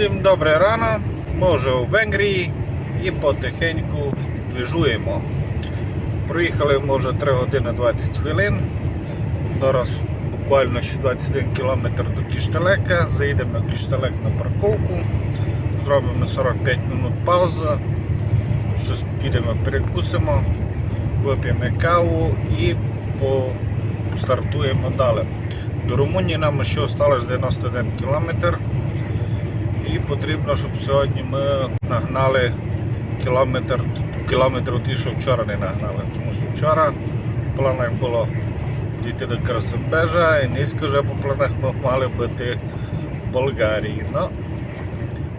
Всім добре рано. Ми вже у Венгрії і потихеньку двіжуємо. Проїхали може 3 години 20 хвилин. Зараз буквально ще 21 км до Кішталека. Заїдемо на Кішталек на парковку. Зробимо 45 минут паузу. Щось підемо перекусимо, вип'ємо каву і стартуємо далі. До Румунії нам ще залишилось 91 км. І потрібно, щоб сьогодні ми нагнали кілометр, кілометр ті, що вчора не нагнали. Тому що вчора в планах було дійти до Красимбежа і низько вже по планах ми мали бути в Болгарії. Ну,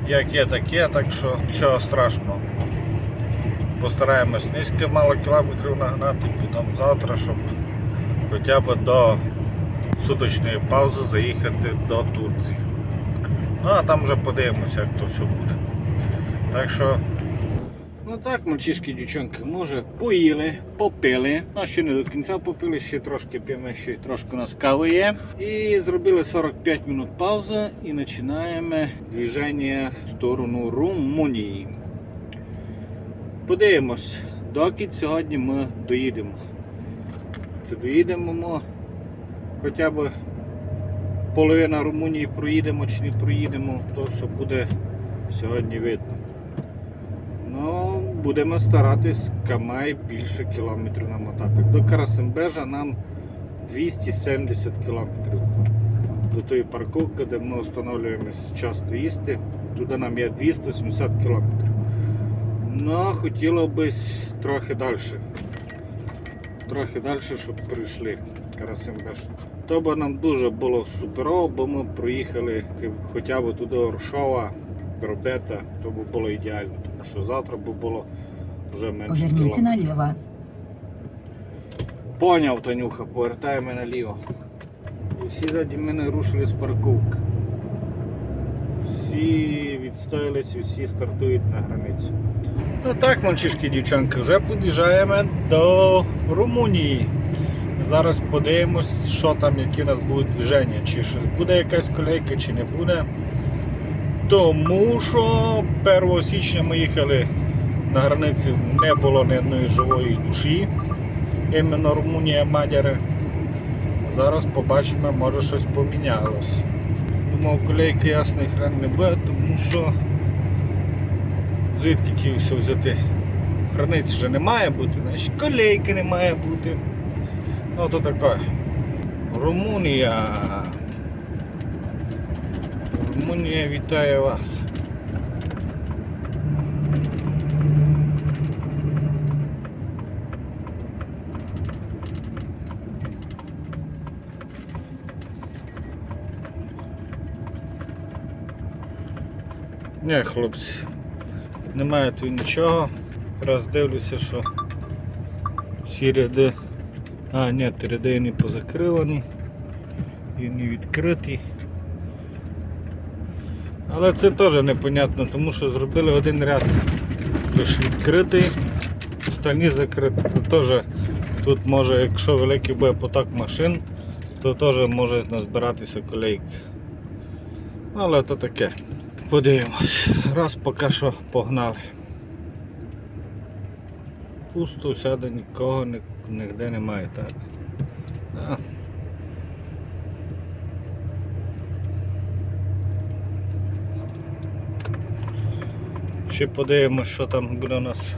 як є, так є, так що нічого страшного. Постараємось низько мало кілометрів нагнати, потім завтра, щоб хоча б до суточної паузи заїхати до Турції. Ну а там вже подивимося, як то все буде. Так що. Ну так, мальчишки, дівчонки, може поїли, попили. Ну, ще не до кінця попили, ще трошки п'ємо, ще трошки у нас кави є. І зробили 45 минут паузи і починаємо движення в сторону Румунії. Подивимось, доки сьогодні ми доїдемо. Це доїдемо ми хоча б половина Румунії проїдемо чи не проїдемо, то все буде сьогодні видно. Ну, будемо старатись Камай більше кілометрів намотати. До Карасимбежа нам 270 кілометрів. До тої парковки, де ми встановлюємося часто їсти, туди нам є 270 кілометрів. Ну, хотіло б трохи далі. Трохи далі, щоб прийшли Карасимбеж. То б нам дуже було суперово, бо ми проїхали хоча б туди Оршова, Робета, то б було ідеально, тому що завтра б було вже менше Поверните кілометрів. налево. Поняв, Танюха, повертаємо наліво. І всі заді мене рушили з парковки. Всі відстоялись, всі стартують на границю. Ну так, мальчишки, дівчанки, вже під'їжджаємо до Румунії. Зараз подивимось, що там, які у нас будуть движення, чи щось буде якась колейка, чи не буде. Тому що 1 січня ми їхали на границі, не було ні одної живої душі, іменно Румунія Мадяри. Зараз побачимо, може щось помінялось. Думав, колейки ясний хрен не буде, тому що звідки все взяти? Границі вже не має бути, значить колейки не має бути. Ну то таке. Румунія. Румунія вітає вас. Ні, хлопці, немає тут нічого. Раз дивлюся, що всі ряди а, ні, ряди не позакривані і не відкриті. Але це теж непонятно, тому що зробили один ряд лише відкритий, останні закриті. Теж тут може, якщо великий буде поток машин, то теж може назбиратися колейки. Але то таке. Подивимось. Раз поки що погнали. Пусто, сяде нікого, ні- ніде немає, так. Да. Ще подивимось, що там буде у нас.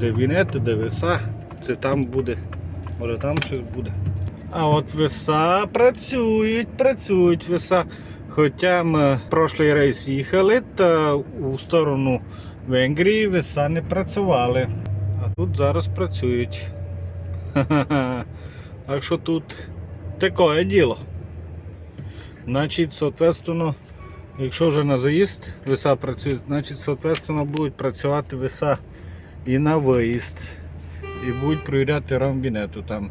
Де вінети, де веса. Це там буде. Може там щось буде. А от веса працюють, працюють веса. Хоча ми прошлий рейс їхали, та у сторону Венгрії веса не працювали. А тут зараз працюють. Ха-ха-ха. Так що тут таке діло. Значить, соответственно, якщо вже на заїзд веса працюють, значить, соответственно, будуть працювати веса і на виїзд. І будуть провіряти рамбінету там.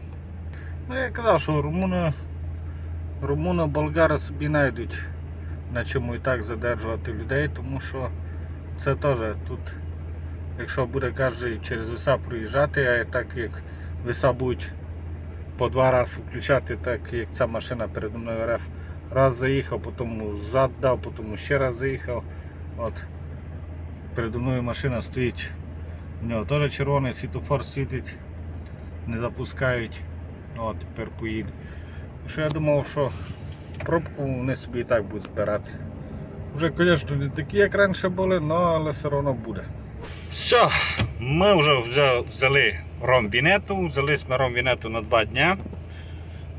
Ну, я казав, що румуни, румуни болгари собі знайдуть на чому і так задержувати людей, тому що це теж тут, якщо буде кожен через веса проїжджати, а так як веса будуть по два рази включати, так як ця машина передо мною РФ Раз заїхав, потім зад дав, потім ще раз заїхав. От. Передо мною машина стоїть. У нього теж червоний світофор світить, не запускають. От, тепер поїде. Що я думав, що пробку вони собі і так будуть збирати. Вже, звісно, не такі, як раніше були, але все одно буде. Все, ми вже взя- взяли ромвінету, взяли ми ромвінету на два дня.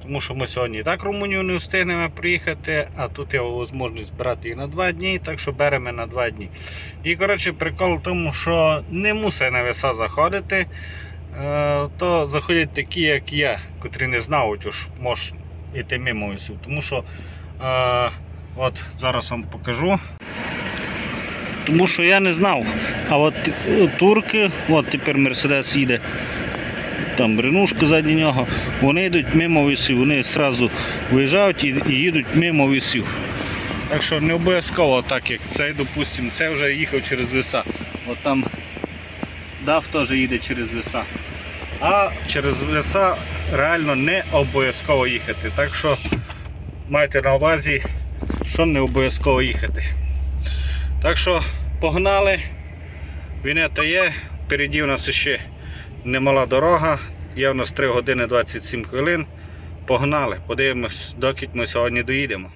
Тому що ми сьогодні і так Румунію не встигнемо приїхати, а тут є можливість брати її на два дні, так що беремо на два дні. І коротше, прикол в тому, що не мусить на веса заходити, е, то заходять такі, як я, котрі не знають, уж можеш йти мимо. Тому що е, от зараз вам покажу. Тому що я не знав. А от е, турки, от тепер Мерседес їде там ренушка ззаді нього, вони йдуть мимо вісів, вони одразу виїжджають і, і їдуть мимо вісів. Так що не обов'язково так, як цей, допустимо, це вже їхав через веса. От там DAF теж їде через веса. А через веса реально не обов'язково їхати. Так що майте на увазі, що не обов'язково їхати. Так що погнали. Вінета є, впереді у нас ще немала дорога, є у нас 3 години 27 хвилин. Погнали, подивимось, доки ми сьогодні доїдемо.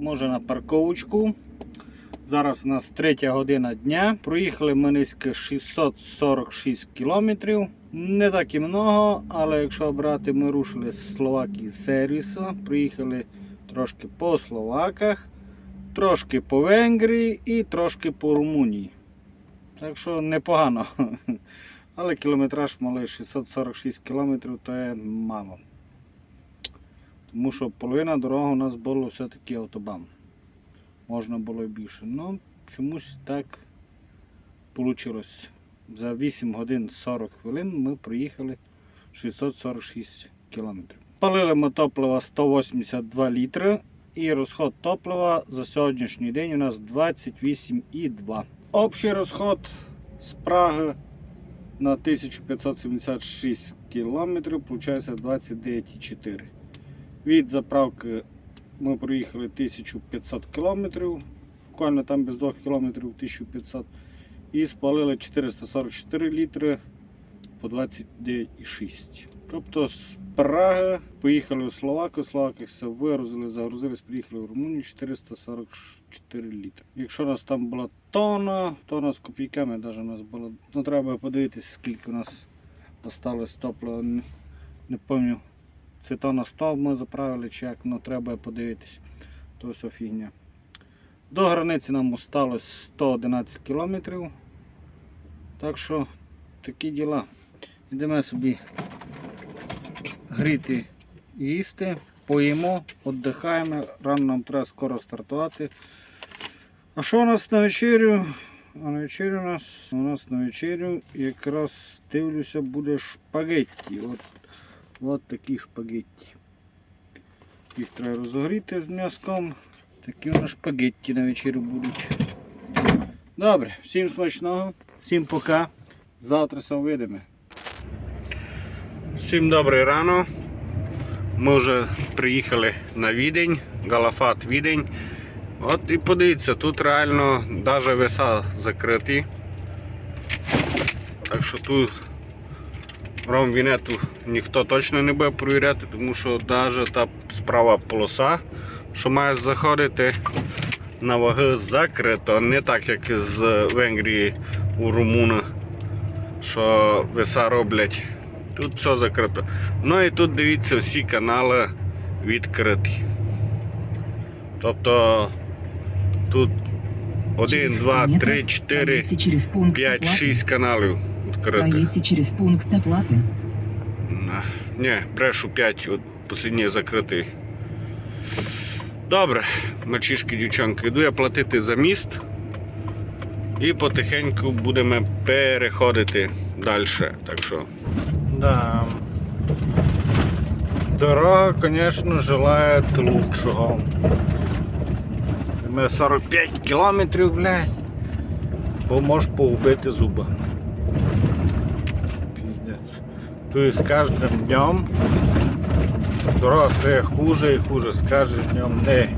Може на парковочку. Зараз у нас третя година дня. Проїхали ми низько 646 кілометрів. Не так і много, але якщо брати, ми рушили з Словакії з сервісу. Приїхали трошки по Словаках, трошки по Венгрії і трошки по Румунії. Так що непогано. Але кілометраж малий 646 кілометрів то є мало. Тому що половина дороги у нас було все-таки автобан. Можна було більше. Ну, чомусь так вийшло. За 8 годин 40 хвилин ми проїхали 646 кілометрів. Палили ми топлива 182 літри і розход топлива за сьогоднішній день у нас 28,2. Общий розход з Праги на 1576 кілометрів виходить 29,4. Від заправки ми проїхали 1500 кілометрів, буквально там без 2 кілометрів 1500 і спалили 444 літри по 29,6. Тобто з Праги поїхали у Словакію, Словаки все вигрузили, загрузились, приїхали в Румунію 444 літри. Якщо у нас там була тонна, тонна з копійками навіть у нас було. Ну треба подивитися, скільки у нас осталось топлива. Не пам'ятаю. Це то на 100 ми заправили чи як, ну треба подивитись. То все фігня. До границі нам осталось 111 кілометрів. Так що такі діла. Йдемо собі гріти, їсти, поїмо, віддихаємо. Рано нам треба скоро стартувати. А що у нас на вечерю? А на вечерю у нас у нас на вечерю якраз дивлюся буде шпагетті. От От такі шпагетті. Їх треба розогріти з м'язком. Такі у нас шпагетті на вечерю будуть. Добре, всім смачного, всім пока. Завтра все видимо. Всім добрий рано. Ми вже приїхали на Відень, Галафат Відень. От і подивіться, тут реально навіть веса закриті. Так що тут ромвінету ніхто точно не буде перевіряти, тому що навіть та справа полоса, що має заходити на ваги закрито, не так як з Венгрії у Румуна, що веса роблять. Тут все закрито. Ну і тут дивіться, всі канали відкриті. Тобто тут 1, 2, 3, 4, Проедьте через пункт 5, оплаты. 6 каналів. Проедьте через пункт оплаты. Ні, брешу 5, от останній закритий. Добре, мальчишки, дівчонки, йду я платити за міст. І потихеньку будемо переходити далі. Так що Да. Дорога, звісно, желає лучшого. Ми 45 кілометрів, блядь. Бо можеш погубити зуба. Тобто з кожним днем дорога стає хуже і хуже. З кожним днем не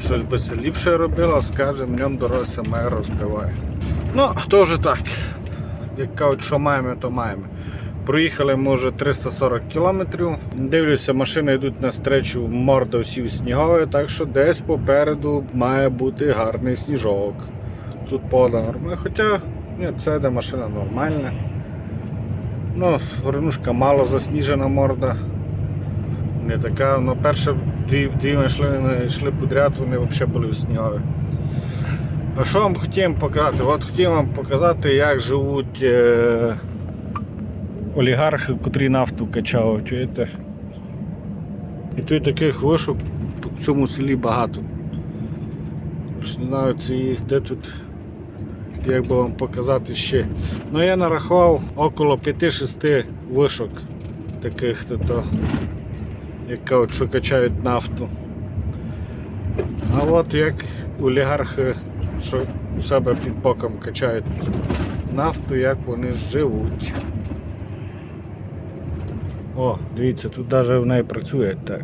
щось би се ліпше робило, а з кожним днем дорога сама розбиває. Ну, то так. Як кажуть, що маємо, то маємо. Проїхали, може, 340 кілометрів. Дивлюся, машини йдуть на стречу, морда всі снігові, так що десь попереду має бути гарний сніжок. Тут погода нормальна. Хоча ні, це де машина нормальна. Ну, горнушка мало засніжена морда. Не така, ну перше дві, дві машини йшли подряд, вони взагалі були снігові. А що вам хотів показати? От хотів вам показати, як живуть е, олігархи, котрі нафту качають. Чуєте? І тут таких вишок в цьому селі багато. Не знаю, їх де тут, як би вам показати ще. Ну я нарахував около 5-6 вишок таких, то, то, як що качають нафту. А от як олігархи, що у себе під боком качають нафту, як вони живуть. О, дивіться, тут навіть в неї працює так.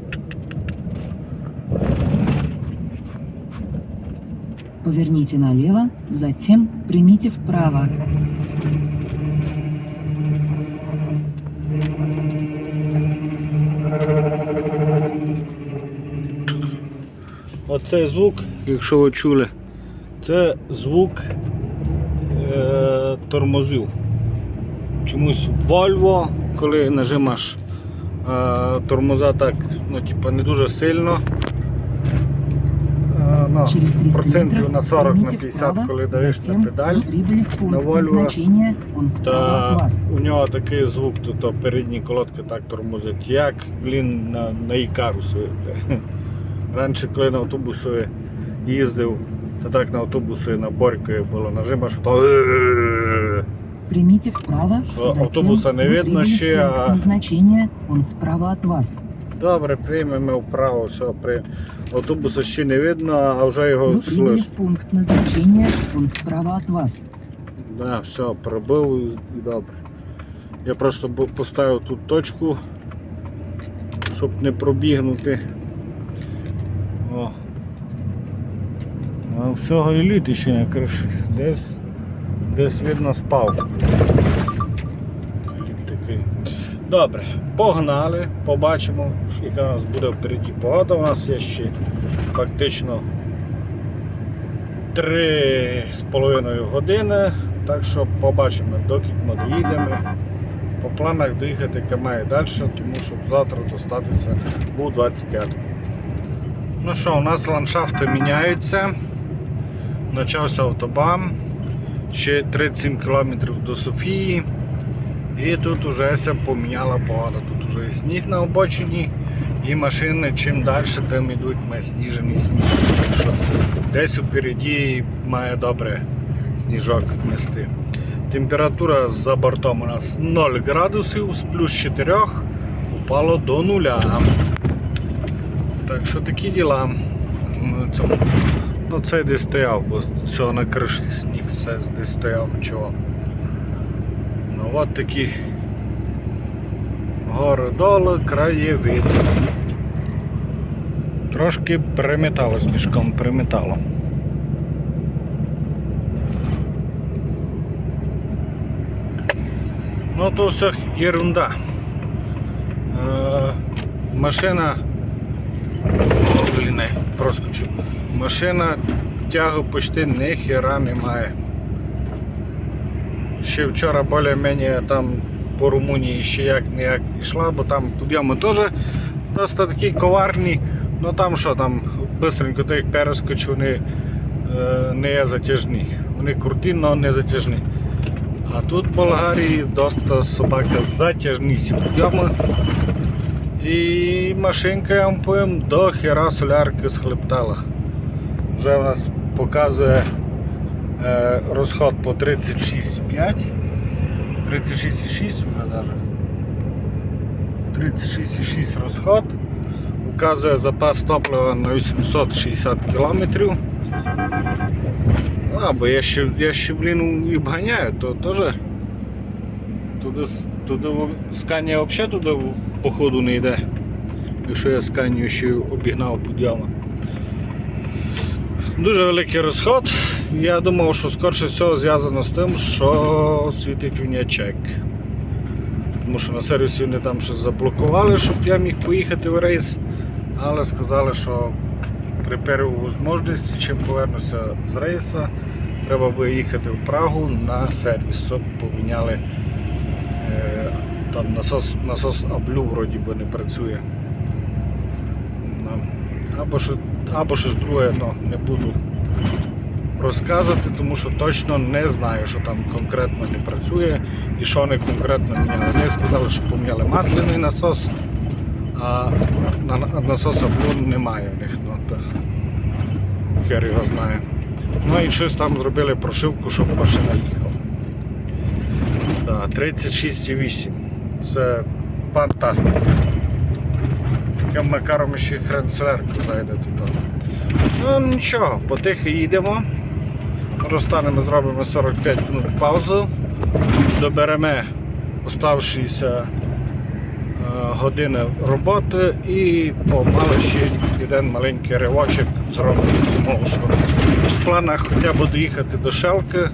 Поверните налево, затем примите вправо. Оцей звук, якщо ви чули, це звук е, тормозів. Чомусь Volvo, коли нажимаєш е, тормоза так, ну, типа, не дуже сильно Е, ну, Через 300 процентів метров на 40 на поверните 50, вправо, коли даєш на затем педаль. вы прибыли в пункт на Volvo. назначения, он справа Та от вас. у нього такий звук, то, то передні колодки так тормозять, як, блін, на, на Ікарусу. бля. Раніше, коли на автобусі їздив, то так на автобусі на Борькові було, нажимаєш, то Примите вправо, Что, затем автобуса не вы видно прибыли в ще, пункт а- назначения, он справа от вас. добре, приймемо вправо, все, при автобуса ще не видно, а вже його Вы прибыли слышно. в пункт назначения, он справа от вас. Да, все, пробив і добре. Я просто бу- поставив тут точку, щоб не пробігнути. О. А всього і літ ще на криші. Десь, десь видно спав. Добре, погнали, побачимо, яка у нас буде впереді погода. У нас є ще фактично три з половиною години. Так що побачимо, доки ми доїдемо. По планах доїхати Камеї далі, тому щоб завтра достатися у 25. Ну що, у нас ландшафти міняються. Почався автобан. Ще 37 км до Софії. І тут ся поміняла погода. Тут вже і сніг на обочині, і машини чим далі, тим йдуть ми сніжені сніжені. Так що десь упереді має добре сніжок нести. Температура за бортом у нас 0 градусів з плюс 4 упало до нуля. Так що такі діла. Ну, цьому- Ну це десь стояв, бо цього на криші сніг все десь стояв, нічого. От такі городоли, краєвид. Трошки приметало, слишком приметало. Ну то все ерунда. Е, машина О, блін, проскочу. Машина тягу почти ніхера немає. Ще вчора більш-менш там по Румунії ще як ніяк йшла, бо там підйоми теж просто такі коварні. Ну там що, там бистренько ти їх вони е, не затяжні. Вони круті, але не затяжні. А тут в Болгарії доста собака затяжні сі підйоми. І машинка, я вам повім, до хера солярки схлептала. Вже в нас показує розход по 36,5. 36,6 вже навіть. 36,6 розход. Указує запас топлива на 860 км. А, бо я ще, я ще блін, і обганяю, то теж. Туди, туди Сканія взагалі туди походу не йде. Якщо я сканію ще обігнав підйоми. Дуже великий розход. Я думав, що скорше всього зв'язано з тим, що світить вінячек. Тому що на сервісі вони там щось заблокували, щоб я міг поїхати в рейс. Але сказали, що при першій можливості, чим повернуся з рейсу, треба буде їхати в Прагу на сервіс, щоб поміняли е, там насос, насос Аблю вроді би не працює. Або, що, або щось друге, ну, не буду розказувати, тому що точно не знаю, що там конкретно не працює і що вони конкретно міняли. Вони сказали, що поміняли масляний насос, а на- на- насоса Blue немає в них. Ну, то хер його знає. Ну і щось там зробили прошивку, щоб машина їхала. Да, 36,8. Це фантастика. Таким макаром ще хрен солярку зайде туди. Ну нічого, потихо їдемо. Розстанемо, зробимо 45 минут паузу. Доберемо оставшіся е, години роботи і помало ще один маленький ривочок зробимо. В планах хоча б доїхати до Шелки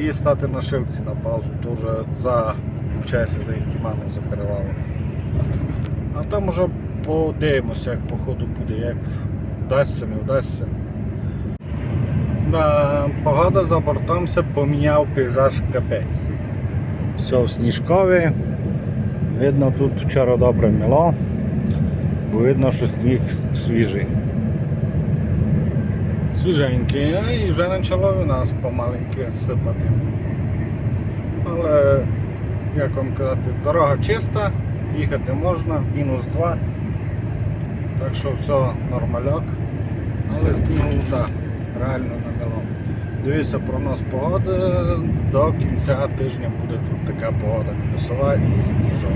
і стати на шилці на паузу, то за вчається за Ікіманом за перевалом. А там уже подивимося, як по ходу буде, як вдасться, не вдасться. Да, погода за бортом все поміняв пейзаж капець. Все в сніжкові. Видно, тут вчора добре міло, бо видно, що сніг свіжий. Свіженький, а і вже почало у нас помаленьки сипати. Але, як вам казати, дорога чиста, їхати можна, мінус 2. Так що все нормальок. Але снігу так, реально намело. Дивіться прогноз погоди, до кінця тижня буде тут така погода мінусова і сніжок.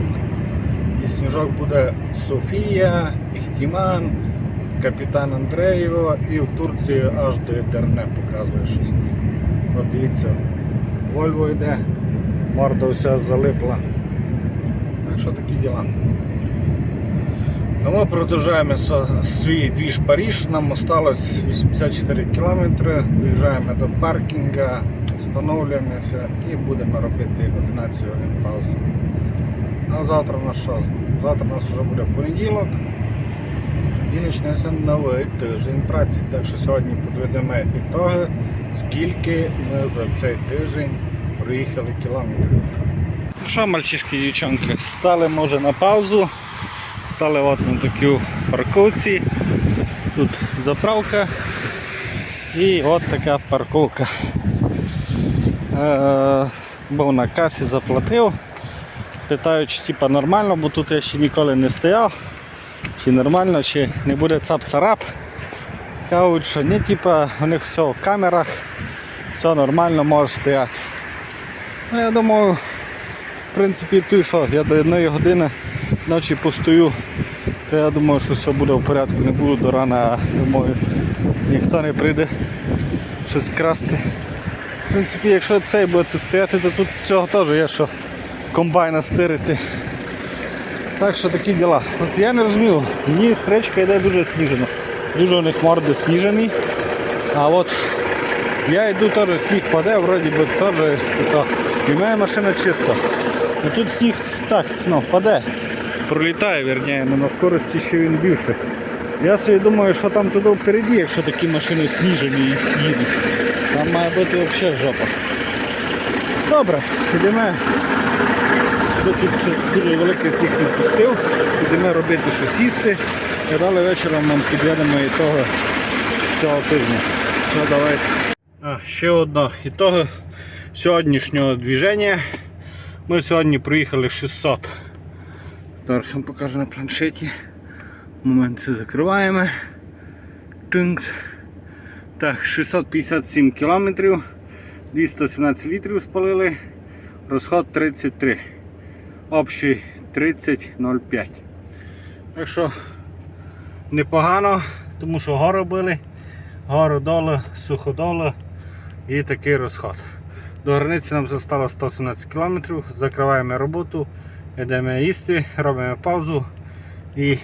І сніжок буде Софія, Іхтіман, Капітан Андреєво і в Турції аж до Едерне показує, що сніг. От дивіться, Вольво йде, морда вся залипла. Що такі діла. Ну, ми продовжуємо свій двіж Паріж. Нам осталось 84 кілометри. Доїжджаємо до паркінга, встановлюємося і будемо робити 11 годин паузи. А завтра у нас що? Завтра у нас вже буде понеділок. І почнеться новий тиждень праці. Так що сьогодні підведемо ітоги, скільки ми за цей тиждень проїхали кілометрів. Ну що, мальчишки і дівчонки, стали може на паузу. Стали от на такій парковці. Тут заправка і от така парковка. Е, був на касі, заплатив. Питаю, типа, нормально, бо тут я ще ніколи не стояв. Чи нормально, чи не буде цап-царап. Кажуть, що ні, типа, у них все в камерах, все нормально, може стояти. Ну, я думаю, в принципі, ти що, я до одної години ночі постою, то я думаю, що все буде в порядку, не буду до рана, думаю, ніхто не прийде щось красти. В принципі, якщо цей буде тут стояти, то тут цього теж є, що комбайна стирити. Так що такі діла. От я не розумію, мені стрічка йде дуже сніжено. Дуже у них морди сніжені. А от Я йду теж сніг паде, вроді би теж і моя машина чиста. Ну тут сніг так, ну, паде. Пролітає, вірніше, але на скорості ще він більше. Я собі думаю, що там туди впереді, якщо такі машини сніжені їдуть. Там має бути взагалі жопа. Добре, йдемо. Доки дуже великий сніг не пустив, йдемо робити щось їсти. І далі вечором нам підведемо ітоги цього тижня. Все, давайте. А, ще одно ітоги сьогоднішнього движення. Ми сьогодні проїхали 600. Зараз вам покажу на планшеті. Момент це закриваємо. Тинкс. Так, 657 кілометрів, 217 літрів спалили, розход 33. Общий 30,05. Так що непогано, тому що гору били, гору долу, суходолу і такий розход. До границі нам залишилось 117 км, закриваємо роботу, йдемо їсти, робимо паузу і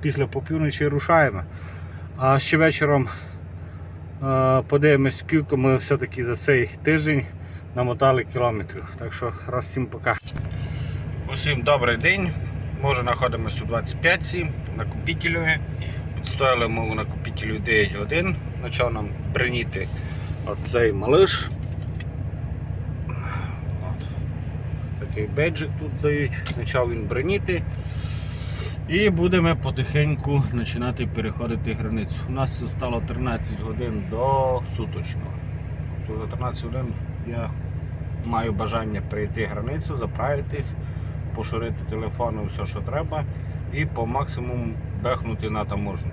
після попівночі рушаємо. А ще вечором е, подивимось, скільки ми все-таки за цей тиждень намотали кілометрів. Так що раз всім пока. Усім добрий день. Ми вже знаходимося у 25 накопителю. Підстояли ми у накопителю 9 годин. Почав нам бреніти оцей малиш. От. Такий беджик тут дають. Почав він бреніти. І будемо потихеньку починати переходити границю. У нас стало 13 годин до суточного. Тобто за 13 годин я маю бажання прийти границю, заправитись, поширити і все, що треба, і по максимуму бехнути на таможню.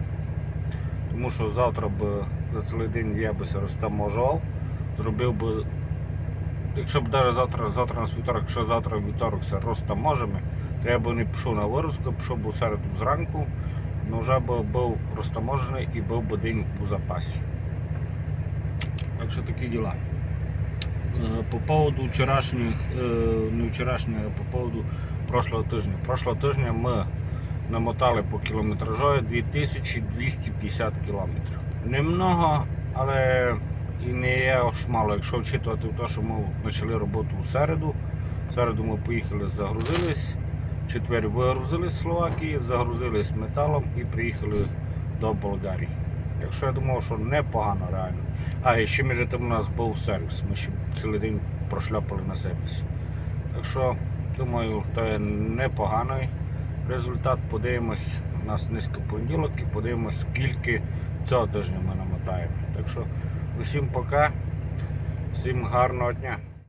Тому що завтра б за цілий день я би розтаможував, зробив би, якщо б навіть завтра, завтра на вівторок, якщо завтра вівторок все розтаможимо, то я б не пішов на вирузку, пішов би у середу зранку, але вже б був розтаможений і був би день у запасі. Так що такі діла. Е, По поводу вчорашніх, е, не вчорашнього, а по поводу прошлого тижня. Прошлого тижня ми намотали по кілометражу 2250 кілометрів. Немного, але і не є мало, якщо вчитувати те, що ми почали роботу у середу. В середу ми поїхали, загрузились, четвер вигрузились з Словакії, загрузились металом і приїхали до Болгарії. Так що я думав, що непогано реально. А, і ще між тим у нас був сервіс. Ми ще цілий день прошляпали на сервісі. Так що, думаю, то є непоганий результат. Подивимось, у нас низько понеділок і подивимось, скільки цього тижня ми намотаємо. Так що усім пока, всім гарного дня.